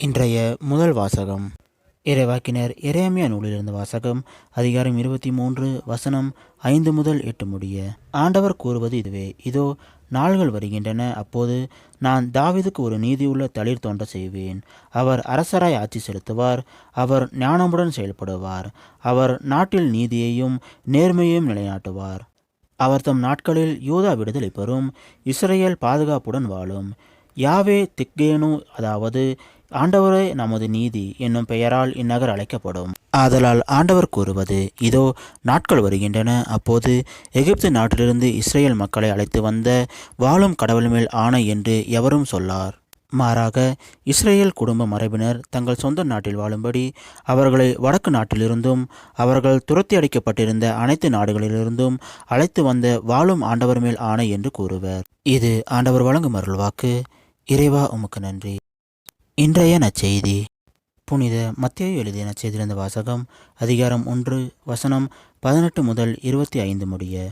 இன்றைய முதல் வாசகம். இறைவாக்கினர் எரேமியா நூலிலிருந்து வாசகம் அதிகாரம் இருபத்தி மூன்று வசனம் ஐந்து முதல் எட்டு முடிய. ஆண்டவர் கூறுவது இதுவே இதோ நாள்கள் வருகின்றன. அப்போது நான் தாவிதுக்கு ஒரு நீதியுள்ள தளிர் தோன்ற செய்வேன். அவர் அரசராய் ஆட்சி செலுத்துவார். அவர் ஞானமுடன் செயல்படுவார். அவர் நாட்டில் நீதியையும் நேர்மையையும் நிலைநாட்டுவார். அவர் தம் நாட்களில் யூதா விடுதலை பெறும். இஸ்ரேல் பாதுகாப்புடன் வாழும். யாவே திக்கேனு அதாவது ஆண்டவரே நமது நீதி என்னும் பெயரால் இந்நகர் அழைக்கப்படும். ஆதலால் ஆண்டவர் கூறுவது இதோ நாட்கள் வருகின்றன. அப்போது எகிப்து நாட்டிலிருந்து இஸ்ரேல் மக்களை அழைத்து வந்த வாழும் கடவுள் மேல் ஆணை என்று எவரும் சொல்லார். மாறாக இஸ்ரேல் குடும்ப மரபினர் தங்கள் சொந்த நாட்டில் வாழும்படி அவர்களை வடக்கு நாட்டிலிருந்தும் அவர்கள் துரத்தி அடிக்கப்பட்டிருந்த அனைத்து நாடுகளிலிருந்தும் அழைத்து வந்த வாழும் ஆண்டவர் மேல் ஆணை என்று கூறுவர். இது ஆண்டவர் வழங்கும் அருள்வாக்கு. இறைவா உமக்கு நன்றி. இன்றைய நச்செய்தி புனித மத்தேயு எழுதிய நற்செய்தியிலிருந்து வாசகம் அதிகாரம் ஒன்று வசனம் பதினெட்டு முதல் இருபத்தி ஐந்து முடிய.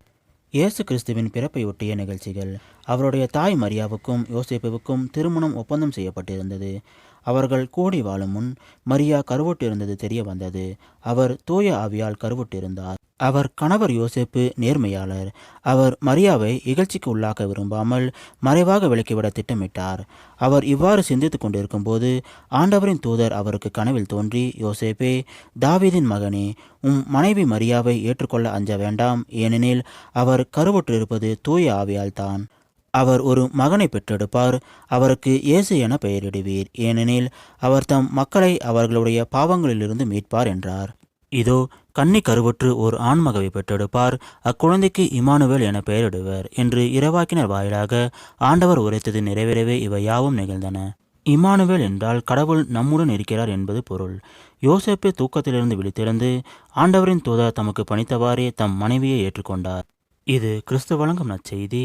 இயேசு கிறிஸ்துவின் பிறப்பை ஒட்டிய நிகழ்ச்சிகள். அவருடைய தாய் மரியாவுக்கும் யோசிப்புவுக்கும் திருமணம் ஒப்பந்தம் செய்யப்பட்டிருந்தது. அவர்கள் கூடி வாழும் முன் மரியா கருவுற்றிருந்தது தெரிய வந்தது. அவர் தூய ஆவியால் கருவுற்றிருந்தார் அவர் கணவர் யோசேப்பு நேர்மையாளர். அவர் மரியாவை இகழ்ச்சிக்கு உள்ளாக்க விரும்பாமல் மறைவாக விலக்கிவிட திட்டமிட்டார். அவர் இவ்வாறு சிந்தித்துக் கொண்டிருக்கும்போது ஆண்டவரின் தூதர் அவருக்கு கனவில் தோன்றி யோசேப்பே தாவீதின் மகனே உம் மனைவி மரியாவை ஏற்றுக்கொள்ள அஞ்ச வேண்டாம். ஏனெனில் அவர் கருவுற்றிருப்பது தூய ஆவியால் தான். அவர் ஒரு மகனை பெற்றெடுப்பார். அவருக்கு இயேசு என பெயரிடுவீர். ஏனெனில் அவர் தம் மக்களை அவர்களுடைய பாவங்களிலிருந்து மீட்பார் என்றார். இதோ கன்னி கருவற்று ஒரு ஆண்மகவை பெற்றெடுப்பார். அக்குழந்தைக்கு இமானுவேல் என பெயரிடுவர் என்று இரவாக்கினர் வாயிலாக ஆண்டவர் உரைத்தது நிறைவேறவே இவை யாவும் நிகழ்ந்தன. இமானுவேல் என்றால் கடவுள் நம்முடன் இருக்கிறார் என்பது பொருள். யோசேப்பே தூக்கத்திலிருந்து விழித்திருந்து ஆண்டவரின் தூதர் தமக்கு பணித்தவாறே தம் மனைவியை ஏற்றுக்கொண்டார். இது கிறிஸ்து வழங்கும் நற்செய்தி.